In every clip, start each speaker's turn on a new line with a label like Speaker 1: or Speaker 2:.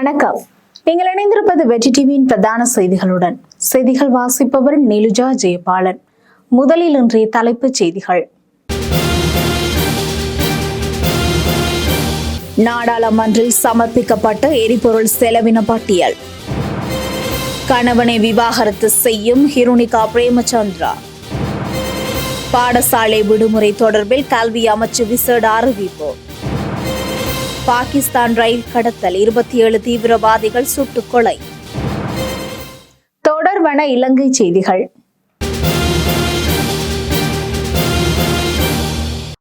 Speaker 1: வணக்கம். நீங்கள் இணைந்திருப்பது வெற்றி டிவியின் பிரதான செய்திகளுடன். செய்திகள் வாசிப்பவர் நிலுஜா ஜெயபாலன். முதலில் இன்றைய தலைப்புச் செய்திகள். நாடாளுமன்றில் சமர்ப்பிக்கப்பட்ட எரிபொருள் செலவின பட்டியல். கணவனை விவாகரத்து செய்யும் ஹிருணிகா பிரேமச்சந்திரா. பாடசாலை விடுமுறை தொடர்பில் கல்வி அமைச்சு விசேட அறிவிப்பு. பாகிஸ்தான் ரயில் கடத்தல். இருபத்தி ஏழு தீவிரவாதிகள் சுட்டுக் கொலை தொடர்வன இலங்கை செய்திகள்.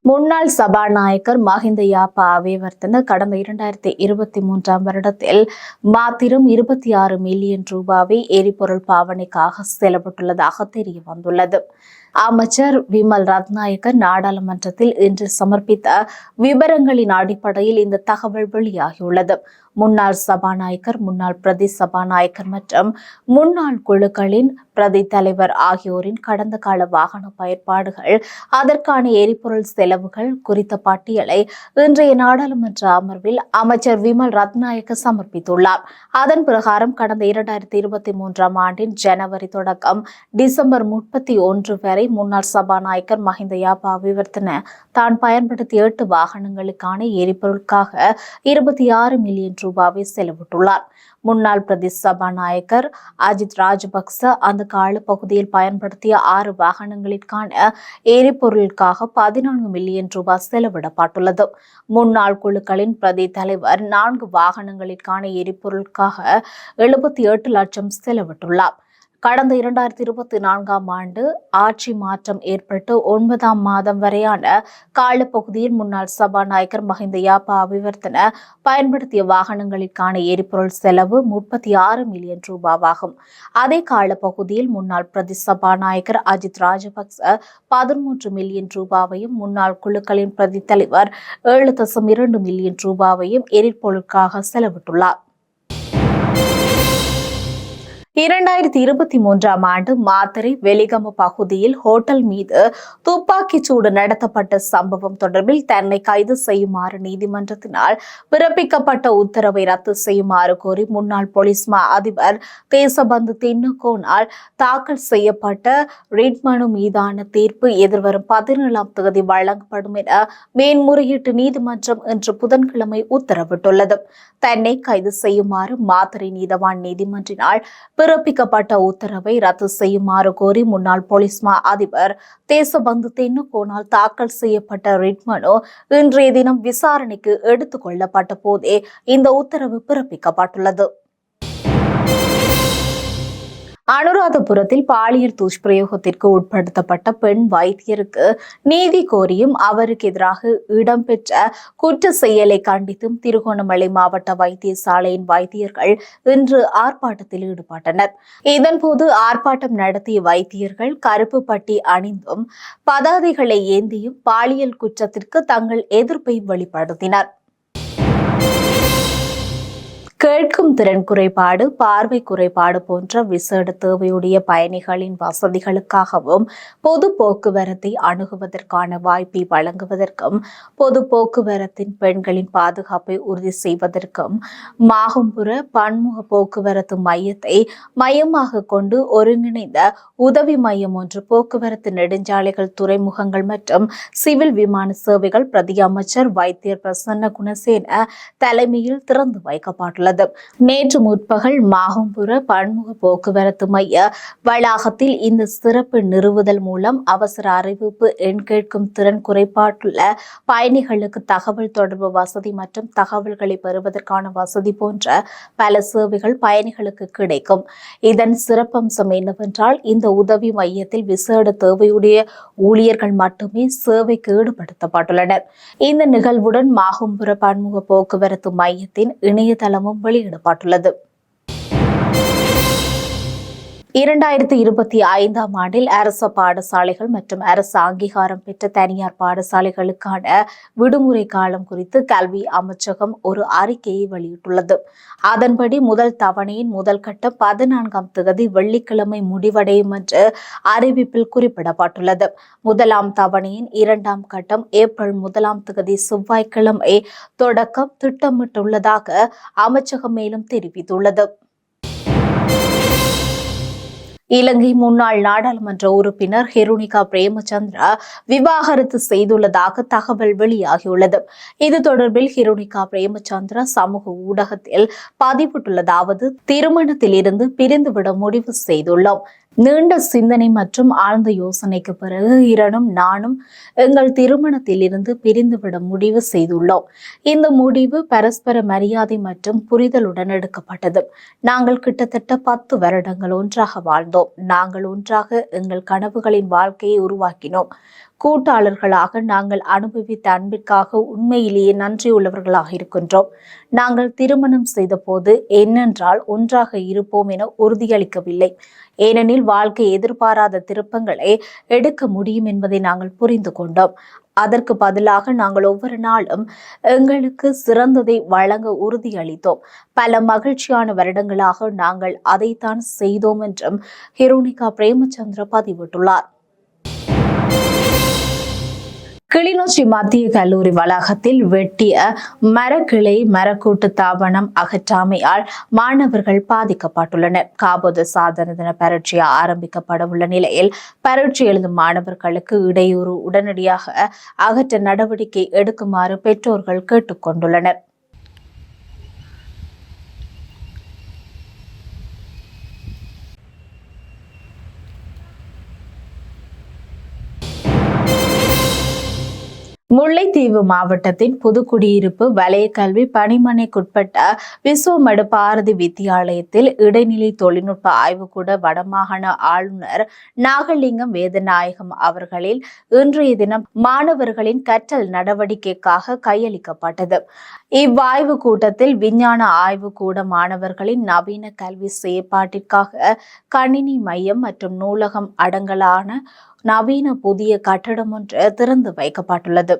Speaker 1: முன்னாள் சபாநாயகர் மஹிந்த யாப்பா அவேவர்த்தன கடந்த இரண்டாயிரத்தி இருபத்தி மூன்றாம் வருடத்தில் மாத்திரம் இருபத்தி ஆறு மில்லியன் ரூபாவை எரிபொருள் பாவனைக்காக செலவிட்டுள்ளதாக தெரிய வந்துள்ளது அமைச்சர் விமல் ரத்நாயக்கர் நாடாளுமன்றத்தில் இன்று சமர்ப்பித்த விவரங்களின் அடிப்படையில் இந்த தகவல் வெளியாகியுள்ளது. முன்னாள் சபாநாயகர் முன்னாள் பிரதி சபாநாயகர் மற்றும் முன்னாள் குழுக்களின் பிரதி தலைவர் ஆகியோரின் கடந்த கால வாகன பயன்பாடுகள் அதற்கான எரிபொருள் செலவுகள் குறித்த பட்டியலை இன்றைய நாடாளுமன்ற அமர்வில் அமைச்சர் விமல் ரத்நாயக்க சமர்ப்பித்துள்ளார். அதன் பிரகாரம் கடந்த இரண்டாயிரத்தி இருபத்தி மூன்றாம் ஆண்டின் ஜனவரி தொடக்கம் டிசம்பர் முப்பத்தி ஒன்று வரை வரை முன்னாள் சபாநாயகர் மஹிந்த யாபா விவர்த்தன. தான் பயன்படுத்திய எட்டு வாகனங்களுக்கான எரிபொருளுக்காக இருபத்தி ஆறு மில்லியன் ரூபாவை செலவிட்டுள்ளார். முன்னாள் பிரதி சபாநாயகர் அஜித் ராஜபக்ச அந்த கால பகுதியில் பயன்படுத்திய ஆறு வாகனங்களுக்கான எரிபொருளுக்காக பதினான்கு மில்லியன் ரூபாய் செலவிடப்பட்டுள்ளது. முன்னாள் குழுக்களின் பிரதி தலைவர் நான்கு வாகனங்களுக்கான எரிபொருளுக்காக எழுபத்தி எட்டு லட்சம் செலவிட்டுள்ளார். கடந்த இரண்டாயிரத்தி இருபத்தி நான்காம் ஆண்டு ஆட்சி மாற்றம் ஏற்பட்டு ஒன்பதாம் மாதம் வரையான காலப்பகுதியில் முன்னாள் சபாநாயகர் மஹிந்த யாப்பா அபிவர்த்தன பயன்படுத்திய வாகனங்களுக்கான எரிபொருள் செலவு முப்பத்தி ஆறு மில்லியன் ரூபாவாகும். அதே காலப்பகுதியில் முன்னாள் பிரதி சபாநாயகர் அஜித் ராஜபக்ச பதிமூன்று மில்லியன் ரூபாவையும் முன்னாள் குழுக்களின் பிரதி தலைவர் ஏழு தசம் இரண்டு மில்லியன் ரூபாவையும் எரிபொருளுக்காக செலவிட்டுள்ளார். இரண்டாயிரத்தி இருபத்தி மூன்றாம் ஆண்டு மாத்தறை வெலிகம பகுதியில் ஹோட்டல் மீது துப்பாக்கிச் சூடு நடத்தப்பட்ட சம்பவம் தொடர்பில் தன்னை கைது செய்யுமாறு நீதிமன்றத்தினால் பிறப்பிக்கப்பட்ட உத்தரவை ரத்து செய்யுமாறு கோரி முன்னாள் போலீஸ் மா அதிபர் தேசபந்து தென்னுகோனால் தாக்கல் செய்யப்பட்ட ரிட் மனு மீதான தீர்ப்பு எதிர்வரும் பதினேழாம் தேதி வழங்கப்படும் என மேன்முறையீட்டு நீதிமன்றம் இன்று புதன்கிழமை உத்தரவிட்டுள்ளது. தன்னை கைது செய்யுமாறு மாத்தறை நீதவான் நீதிமன்றினால் பிறப்பிக்கப்பட்ட உத்தரவை ரத்து செய்யுமாறு கோரி முன்னாள் போலீஸ் மா அதிபர் தேசபந்து தென்னுகோனால் தாக்கல் செய்யப்பட்ட ரிட் மனு இன்றைய தினம் விசாரணைக்கு எடுத்துக் கொள்ளப்பட்ட போதே இந்த உத்தரவு பிறப்பிக்கப்பட்டுள்ளது. அனுராதபுரத்தில் பாலியல் துஷ்பிரயோகத்திற்கு உட்படுத்தப்பட்ட பெண் வைத்தியருக்கு நீதி கோரியும் அவருக்கு எதிராக இடம்பெற்ற குற்ற செயலை கண்டித்தும் திருகோணமலை மாவட்ட வைத்தியசாலையின் வைத்தியர்கள் இன்று ஆர்ப்பாட்டத்தில் ஈடுபட்டனர். இதன்போது ஆர்ப்பாட்டம் நடத்திய வைத்தியர்கள் கருப்பு பட்டி அணிந்தும் பதாதைகளை ஏந்தியும் பாலியல் குற்றத்திற்கு தங்கள் எதிர்ப்பை வெளிப்படுத்தினர். கேட்கும் திறன் குறைபாடு பார்வை குறைபாடு போன்ற விசேட தேவையுடைய பயணிகளின் வசதிகளுக்காகவும் பொது போக்குவரத்தை அணுகுவதற்கான வாய்ப்பை வழங்குவதற்கும் பொது போக்குவரத்தின் பெண்களின் பாதுகாப்பை உறுதி செய்வதற்கும் மாகும்புற பன்முக போக்குவரத்து மையத்தை மையமாக கொண்டு ஒருங்கிணைந்த உதவி மையம் ஒன்று போக்குவரத்து நெடுஞ்சாலைகள் துறைமுகங்கள் மற்றும் சிவில் விமான சேவைகள் பிரதி அமைச்சர் வைத்தியர் பிரசன்ன குணசேன தலைமையில் திறந்து வைக்கப்பட்டுள்ளது. நேற்று முற்பகல் மாகும்புர பன்முக போக்குவரத்து மைய வளாகத்தில் இந்த சிறப்பு நிறுவுதல் மூலம் அவசர அறிவிப்பு எண் கேட்கும் திறன் குறைபாட்டுள்ள பயணிகளுக்கு தகவல் தொடர்பு வசதி மற்றும் தகவல்களை பெறுவதற்கான வசதி போன்ற பல சேவைகள் பயணிகளுக்கு கிடைக்கும். இதன் சிறப்பம்சம் என்னவென்றால் இந்த உதவி மையத்தில் விசேட தேவையுடைய ஊழியர்கள் மட்டுமே சேவைக்கு ஈடுபடுத்தப்பட்டுள்ளனர். இந்த நிகழ்வுடன் மாகும்புர பன்முக போக்குவரத்து மையத்தின் இணையதளமும் வெளியிடப்பட்டுள்ளது. இரண்டாயிரத்தி இருபத்தி ஐந்தாம் ஆண்டில் அரசு பாடசாலைகள் மற்றும் அரசு அங்கீகாரம் பெற்ற தனியார் பாடசாலைகளுக்கான விடுமுறை காலம் குறித்து கல்வி அமைச்சகம் ஒரு அறிக்கையை வெளியிட்டுள்ளது. அதன்படி முதல் தவணையின் முதல் கட்டம் பதினான்காம் தேதி வெள்ளிக்கிழமை முடிவடையும் என்று அறிவிப்பில் குறிப்பிடப்பட்டுள்ளது. முதலாம் தவணையின் இரண்டாம் கட்டம் ஏப்ரல் முதலாம் தேதி செவ்வாய்க்கிழமை தொடக்கம் திட்டமிட்டுள்ளதாக அமைச்சகம் மேலும் தெரிவித்துள்ளது. இலங்கை முன்னாள் நாடாளுமன்ற உறுப்பினர் ஹெருனிகா பிரேமச்சந்திரா விவாகரத்து செய்துள்ளதாக தகவல் வெளியாகியுள்ளது. இது தொடர்பில் ஹெருனிகா பிரேமச்சந்திரா சமூக ஊடகத்தில் பதிவிட்டுள்ளதாவது திருமணத்தில் இருந்து பிரிந்துவிட முடிவு செய்துள்ளோம். நீண்ட சிந்தனை மற்றும் ஆழ்ந்த யோசனைக்கு பிறகு இரணும் நானும் எங்கள் திருமணத்திலிருந்து பிரிந்துவிட முடிவு செய்துள்ளோம். இந்த முடிவு பரஸ்பர மரியாதை மற்றும் புரிதலுடன் எடுக்கப்பட்டது. நாங்கள் கிட்டத்தட்ட பத்து வருடங்கள் ஒன்றாக வாழ்ந்தோம். நாங்கள் ஒன்றாக எங்கள் கனவுகளின் வாழ்க்கையை உருவாக்கினோம். கூட்டாளர்களாக நாங்கள் அனுபவித்த அன்பிற்காக உண்மையிலேயே நன்றியுள்ளவர்களாக இருக்கின்றோம். நாங்கள் திருமணம் செய்த போது என்னென்றால் ஒன்றாக இருப்போம் என உறுதியளிக்கவில்லை. ஏனெனில் வாழ்க்கை எதிர்பாராத திருப்பங்களை எடுக்க முடியும் என்பதை நாங்கள் புரிந்து கொண்டோம். அதற்கு பதிலாக நாங்கள் ஒவ்வொரு நாளும் எங்களுக்கு சிறந்ததை வழங்க உறுதியளித்தோம். பல மகிழ்ச்சியான வருடங்களாக நாங்கள் அதைத்தான் செய்தோம் என்றும் ஹிரோனிகா பிரேமச்சந்திர பதிவிட்டுள்ளார். கிளிநொச்சி மத்திய கல்லூரி வளாகத்தில் வெட்டிய மரக்கிளை மரக்கூட்டு தாபனம் அகற்றாமையால் மாணவர்கள் பாதிக்கப்பட்டுள்ளனர். காபோத சாதன தின பரீட்சை ஆரம்பிக்கப்படவுள்ள நிலையில் பரீட்சை எழுதும் மாணவர்களுக்கு இடையூறு உடனடியாக அகற்ற நடவடிக்கை எடுக்குமாறு பெற்றோர்கள் கேட்டுக்கொண்டுள்ளனர். முல்லைத்தீவு மாவட்டத்தின் புதுக்குடியிருப்பு வலய கல்வி பணிமனைக்குட்பட்ட விஸ்வமடு பாரதி வித்தியாலயத்தில் இடைநிலை தொழில்நுட்ப ஆய்வுக்கூட வடமாகாண ஆளுநர் நாகலிங்கம் வேதநாயகம் அவர்களில் இன்றைய தினம் மாணவர்களின் கற்றல் நடவடிக்கைக்காக கையளிக்கப்பட்டது. இவ்வாய்வு கூட்டத்தில் விஞ்ஞான ஆய்வு கூட மாணவர்களின் நவீன கல்வி செயற்பாட்டிற்காக கணினி மையம் மற்றும் நூலகம் அடங்கலான நவீன புதிய கட்டடம் ஒன்று திறந்து வைக்கப்பட்டுள்ளது.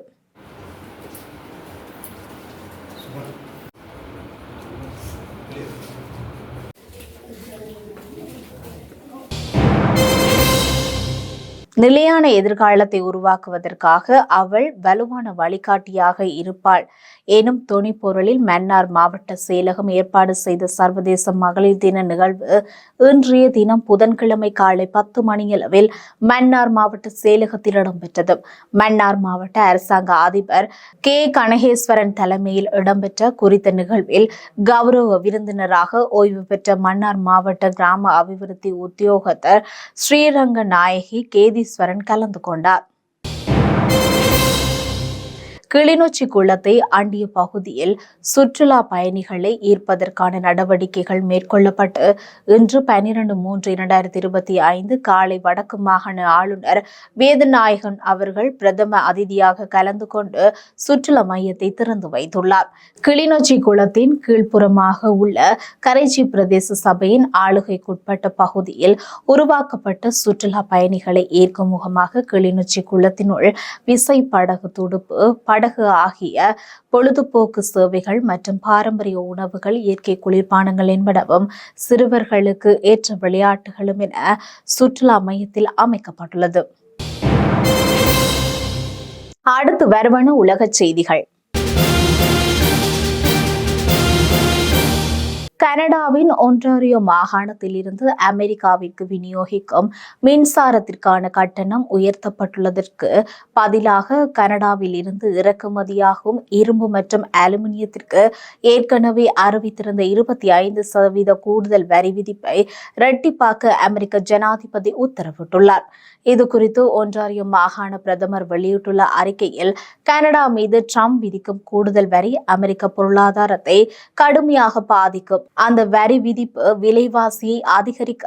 Speaker 1: நிலையான எதிர்காலத்தை உருவாக்குவதற்காக அவள் வலுவான வழிகாட்டியாக இருப்பாள். எனும் துணிப்பொருளில் மன்னார் மாவட்ட செயலகம் ஏற்பாடு செய்த சர்வதேச மகளிர் தின நிகழ்வு இன்றைய தினம் புதன்கிழமை காலை பத்து மணியளவில் மன்னார் மாவட்ட செயலகத்தில் இடம்பெற்றது. மன்னார் மாவட்ட அரசாங்க அதிபர் கே. கனகேஸ்வரன் தலைமையில் இடம்பெற்ற குறித்த நிகழ்வில் கௌரவ விருந்தினராக ஓய்வு பெற்ற மன்னார் மாவட்ட கிராம அபிவிருத்தி உத்தியோகத்தர் ஸ்ரீரங்க நாயகி கேதீஸ்வரன் கலந்து கொண்டார். கிளிநொச்சி குளத்தை அண்டிய பகுதியில் சுற்றுலா பயணிகளை ஈர்ப்பதற்கான நடவடிக்கைகள் மேற்கொள்ளப்பட்டு இன்று பனிரெண்டு மூன்று இரண்டாயிரத்தி இருபத்தி ஐந்து காலை வடக்கு மாகாண ஆளுநர் வேதநாயகன் அவர்கள் பிரதம அதிதியாக கலந்து கொண்டு சுற்றுலா மையத்தை திறந்து வைத்துள்ளார். கிளிநொச்சி குளத்தின் கீழ்ப்புறமாக உள்ள கரைச்சி பிரதேச சபையின் ஆளுகைக்குட்பட்ட பகுதியில் உருவாக்கப்பட்ட சுற்றுலா பயணிகளை ஈர்க்கும் முகமாக கிளிநொச்சி குளத்தினுள் விசை படகு துடுப்பு படகு ஆகிய பொழுதுபோக்கு சேவைகள் மற்றும் பாரம்பரிய உணவுகள் இயற்கை குளிர்பானங்கள் என்பனவும் சிறுவர்களுக்கு ஏற்ற விளையாட்டுகளும் என சுற்றுலா மையத்தில் அமைக்கப்பட்டுள்ளது. அடுத்து வருவன உலக செய்திகள். கனடாவின் ஒன்றாரியோ மாகாணத்திலிருந்து அமெரிக்காவிற்கு விநியோகிக்கும் மின்சாரத்திற்கான கட்டணம் உயர்த்தப்பட்டுள்ளதற்கு பதிலாக கனடாவில் இருந்து இறக்குமதியாகும் இரும்பு மற்றும் அலுமினியத்திற்கு ஏற்கனவே அறிவித்திருந்த இருபத்தி ஐந்து சதவீத கூடுதல் வரி விதிப்பை இரட்டிப்பாக்க அமெரிக்க ஜனாதிபதி உத்தரவிட்டுள்ளார். இது குறித்து ஒன்றாரியோ மாகாண பிரதமர் வெளியிட்டுள்ள அறிக்கையில் கனடா மீது ட்ரம்ப் விதிக்கும் கூடுதல் வரி அமெரிக்க பொருளாதாரத்தை கடுமையாக பாதிக்கும். அந்த வரி விதிப்பு விலைவாசியை அதிகரிக்க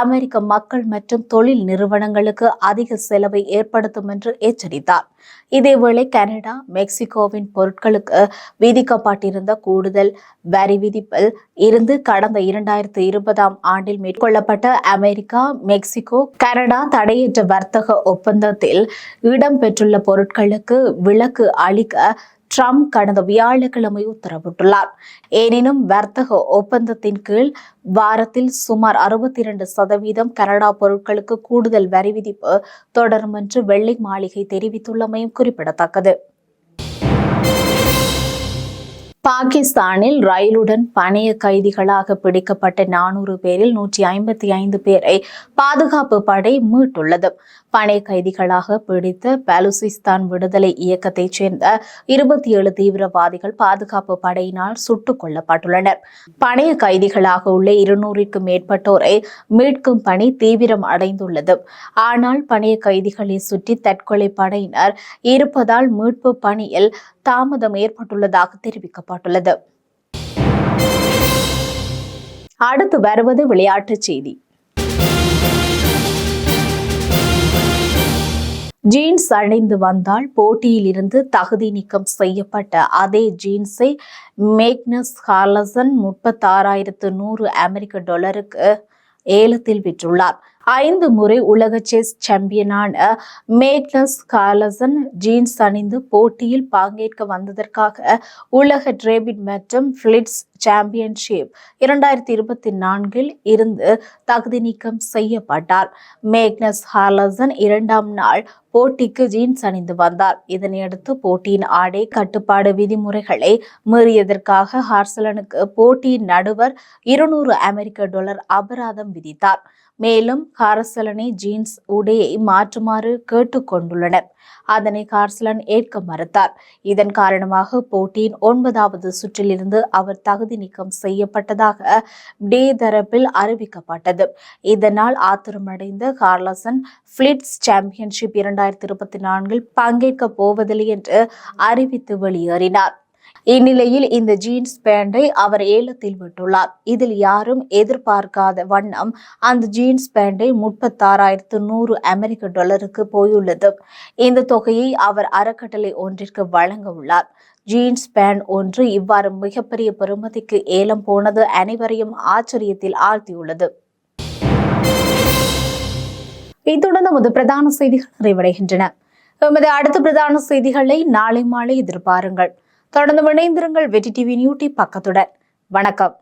Speaker 1: அமெரிக்க மக்கள் மற்றும் தொழில் நிறுவனங்களுக்கு அதிக செலவை ஏற்படுத்தும் என்று எச்சரித்தார். இதேவேளை கனடா மெக்சிகோவின் பொருட்களுக்கு விதிக்கப்பட்டிருந்த கூடுதல் வரி விதிப்பில் இருந்து கடந்த இரண்டாயிரத்து இருபதாம் ஆண்டில் மேற்கொள்ளப்பட்ட அமெரிக்கா மெக்சிகோ கனடா தடையற்ற வர்த்தக ஒப்பந்தத்தில் இடம்பெற்றுள்ள பொருட்களுக்கு விலக்கு அளிக்க ட்ரம்ப் கடந்த வியாழக்கிழமை உத்தரவிட்டுள்ளார். எனினும் வர்த்தக ஒப்பந்தத்தின் கீழ் வாரத்தில் சுமார் அறுபத்தி இரண்டு சதவீதம் கனடா பொருட்களுக்கு கூடுதல் வரி விதிப்பு தொடரும் என்று வெள்ளை மாளிகை தெரிவித்துள்ளமையும் குறிப்பிடத்தக்கது. பாகிஸ்தானில் ரயிலுடன் பணைய கைதிகளாக பிடிக்கப்பட்ட நானூறு பேரில் நூற்றி ஐம்பத்தி ஐந்து பேரை பாதுகாப்பு படை மீட்டுள்ளது. பணைய கைதிகளாக பிடித்த பலுசிஸ்தான் விடுதலை இயக்கத்தைச் சேர்ந்த இருபத்தி ஏழு தீவிரவாதிகள் பாதுகாப்பு படையினால் சுட்டுக் கொல்லப்பட்டுள்ளனர். பணைய கைதிகளாக உள்ள இருநூறுக்கும் மேற்பட்டோரை மீட்கும் பணி தீவிரம் அடைந்துள்ளது. ஆனால் பணைய கைதிகளை சுற்றி தற்கொலை படையினர் இருப்பதால் மீட்பு பணியில் தாமதம் ஏற்பட்டுள்ளதாக தெரிவிக்கப்பட்டுள்ளது. அடுத்து வருவது விளையாட்டுச் செய்தி. ஜீன்ஸ் அணிந்து வந்தால் போட்டியில் இருந்து தகுதி நீக்கம் செய்யப்பட்ட அதே ஜீன்ஸை மேக்னஸ் ஹார்லசன் முப்பத்தாறாயிரத்து நூறு அமெரிக்க டாலருக்கு ஏலத்தில் விற்றுள்ளார். ஐந்து முறை உலக செஸ் சாம்பியனான மேக்னஸ் கார்லசன் ஜீன்ஸ் அணிந்து போட்டியில் பங்கேற்க வந்ததற்காக உலக டிரேபிட் மற்றும் ஃபிளிட்ஸ் சாம்பியன்ஷிப் இரண்டாயிரத்தி இருபத்தி நான்கில் இருந்து தகுதி நீக்கம் செய்யப்பட்டார். மேக்னஸ் ஹார்லசன் இரண்டாம் நாள் போட்டிக்கு ஜீன்ஸ் அணிந்து வந்தார். இதனையடுத்து போட்டியின் ஆடை கட்டுப்பாடு விதிமுறைகளை மீறியதற்காக ஹார்சலனுக்கு போட்டியின் நடுவர் இருநூறு அமெரிக்க டாலர் அபராதம் விதித்தார். மேலும் கார்சலனை ஜீன்ஸ் உடையை மாற்றுமாறு கேட்டுக்கொண்டுள்ளனர். அதனை கார்சலன் ஏற்க மறுத்தார். இதன் காரணமாக போட்டியின் ஒன்பதாவது சுற்றிலிருந்து அவர் தகுதி நீக்கம் செய்யப்பட்டதாக டே தரப்பில் அறிவிக்கப்பட்டது. இதனால் ஆத்திரமடைந்த கார்லசன் பிளிட்ஸ் சாம்பியன்ஷிப் இரண்டாயிரத்தி இருபத்தி நான்கில் பங்கேற்கப் போவதில்லை என்று அறிவித்து வெளியேறினார். இந்நிலையில் இந்த ஜீன்ஸ் பேண்டை அவர் ஏலத்தில் விட்டுள்ளார். இதில் யாரும் எதிர்பார்க்காத வண்ணம் அந்த ஜீன்ஸ் பேண்டை முப்பத்தாறாயிரத்து நூறு அமெரிக்க டாலருக்கு போயுள்ளது. இந்த தொகையை அவர் அறக்கட்டளை ஒன்றிற்கு வழங்க உள்ளார். ஜீன்ஸ் பேண்ட் ஒன்று இவ்வாறு மிகப்பெரிய பெருமதிக்கு ஏலம் போனது அனைவரையும் ஆச்சரியத்தில் ஆழ்த்தியுள்ளது. இத்துடன் நமது பிரதான செய்திகள் நிறைவடைகின்றன. எமது அடுத்த பிரதான செய்திகளை நாளை மாலை எதிர்பாருங்கள். தொடர்ந்து இணைந்திருங்கள் வெற்றி டிவி நியூட்டி பக்கத்துடன். வணக்கம்.